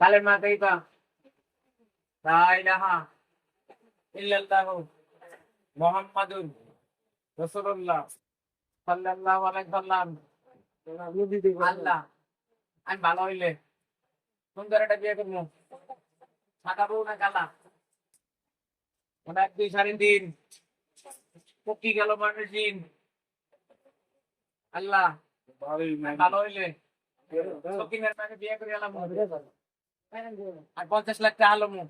কালেমা কাইবা লা ইলাহা ইল্লাল্লাহু মুহাম্মাদুর রাসূলুল্লাহ সাল্লাল্লাহু আলাইহি সাল্লাম। আল্লাহ, আমি ভালো হইলে সুন্দর একটা বিয়ে করব। সাদা বউ না কালা? এক দুই সাড়ে তিন। পকি গেল মানে দিন। আল্লাহ ভালো হইলে সকিনের মাকে বিয়ে করে এলাম। আর পঞ্চাশ লাখ টাকা আলো মু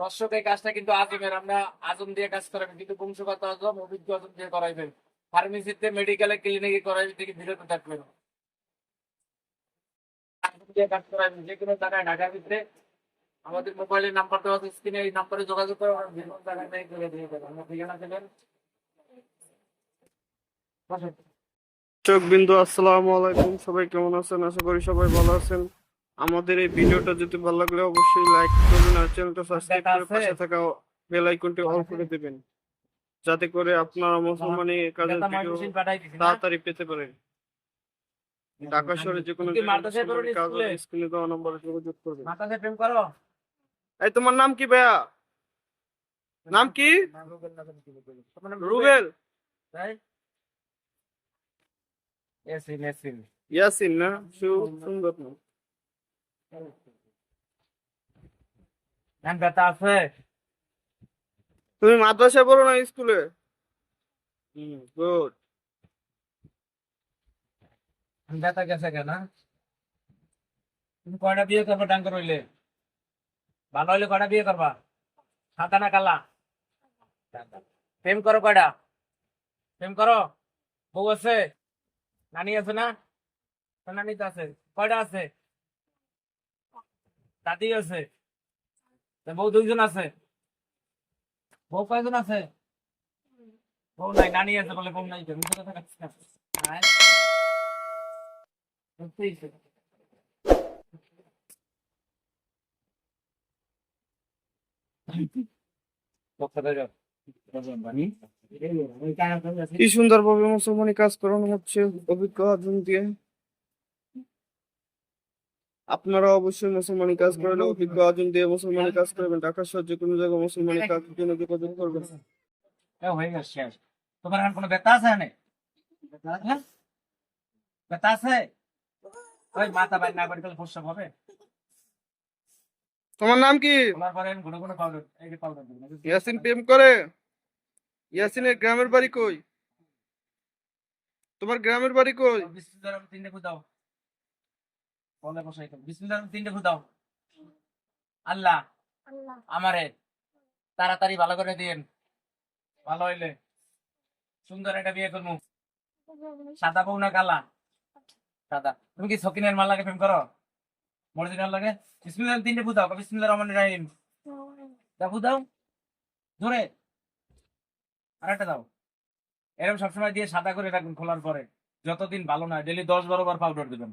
দর্শক এই কাজটা কিন্তু আজমের আমরা আজম দিয়ে কাজ করাবেন কিন্তু বংশগত আজম অভিজ্ঞ আজম দিয়ে করাইবেন। ফার্মেসিতে মেডিকেলে ক্লিনিকে করাইবেন থেকে বিরত থাকবেন কাজ করাইবেন যে কোনো জায়গায় ঢাকার ভিতরে। আমাদের মোবাইলের নাম্বার দেওয়া আছে স্ক্রিনে এই নাম্বারে যোগাযোগ করে আমরা যে জায়গায় করে দিয়ে দেবেন। আমরা ঠিকানা দেবেন? আসসালামু আলাইকুম। সবাই কেমন আছেন? আশা করি সবাই ভালো আছেন। আমাদের এই ভিডিওটা যদি ভালো লাগলে অবশ্যই লাইক করবেন আর চ্যানেলটা সাবস্ক্রাইব করে পাশে থাকা বেল আইকনটি অন করে দেবেন। যাতে করে আপনারা মুসলমানি কাজের ভিডিও? তাড়াতাড়ি পেতে পারেন। ঢাকা শহরে যে কোনো কাজ? স্ক্রিনে দেওয়া নম্বরে যোগাযোগ করবেন। এই তোমার নাম কি ভাইয়া? নাম কি? রুবেল। তাই এসিন এসিন ইয়াসিন না সুন্দর নাম নাম ব্যথা আছে তুমি মাদ্রাসায় পড়ো না স্কুলে হুম গুড ব্যথা গেছে কেন তুমি কয়টা বিয়ে করবা ডাঙ্গর হইলে ভালো হইলে কয়টা বিয়ে করবা সাদা না কালা প্রেম করো কয়টা প্রেম করো বউ আছে নানি আছে না? নানি তো আছে। কয়টা আছে? দাদি আছে। বউ দুইজন আছে। বউ কয়জন আছে? বউ নাই, নানি আছে বলে বউ নাই কথা। কি সুন্দর ভাবে মুসলমানি কাজ করানো হচ্ছে? অভিজ্ঞ অর্জন দিয়ে আপনারা অবশ্যই মুসলমানি কাজ করেন অভিজ্ঞ অর্জন দিয়ে মুসলমানি কাজ করবেন ঢাকা শহর যে কোনো জায়গায় মুসলমানি কাজের জন্য যোগাযোগ করবেন। হয়ে গেছে তোমার এখন কোনো ব্যথা আছে না হ্যাঁ? ব্যথা আছে? ওই মাথা বাইর না করে তাহলে হবে? তোমার নাম কি? ইয়াসিন প্রেম করে? ইয়াসিনের গ্রামের বাড়ি কই? তোমার গ্রামের বাড়ি কই? আল্লাহ আমারে তাড়াতাড়ি ভালো করে দিন ভালো হইলে সুন্দর একটা বিয়ে করব। সাদা বউ না কালা? সাদা। তুমি কি সকিনের মাল লাগে প্রেম করো? মর্জিনাল লাগে বিসমিল্লাহ তিনটে ফুদাও বিসমিল্লাহ রহমান রাহিম। দাও ফুদাও ধরে। আরেকটা দাও। এরকম সবসময় দিয়ে সাদা করে রাখবেন খোলার পরে। যতদিন ভালো না ডেলি দশ বারো বার পাউডার দেবেন।